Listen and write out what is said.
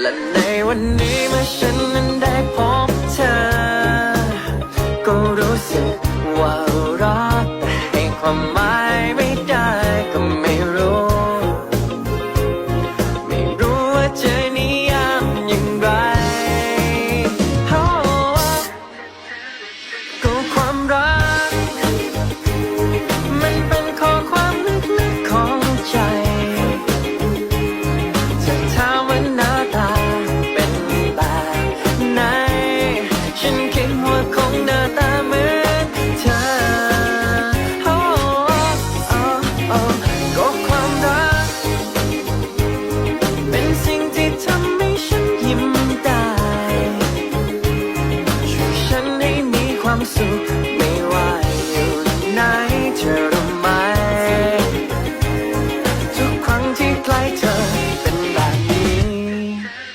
และในวันนี้เมื่อฉันนั้นได้พบเธอ ก็รู้สึกว่ารักแต่ให้ความหมาย หัวของหน้าตาเหมือนเธอก็ความรักเป็นสิ่งที่ทำให้ฉันยิ้มได้ช่วยฉันให้มีความสุข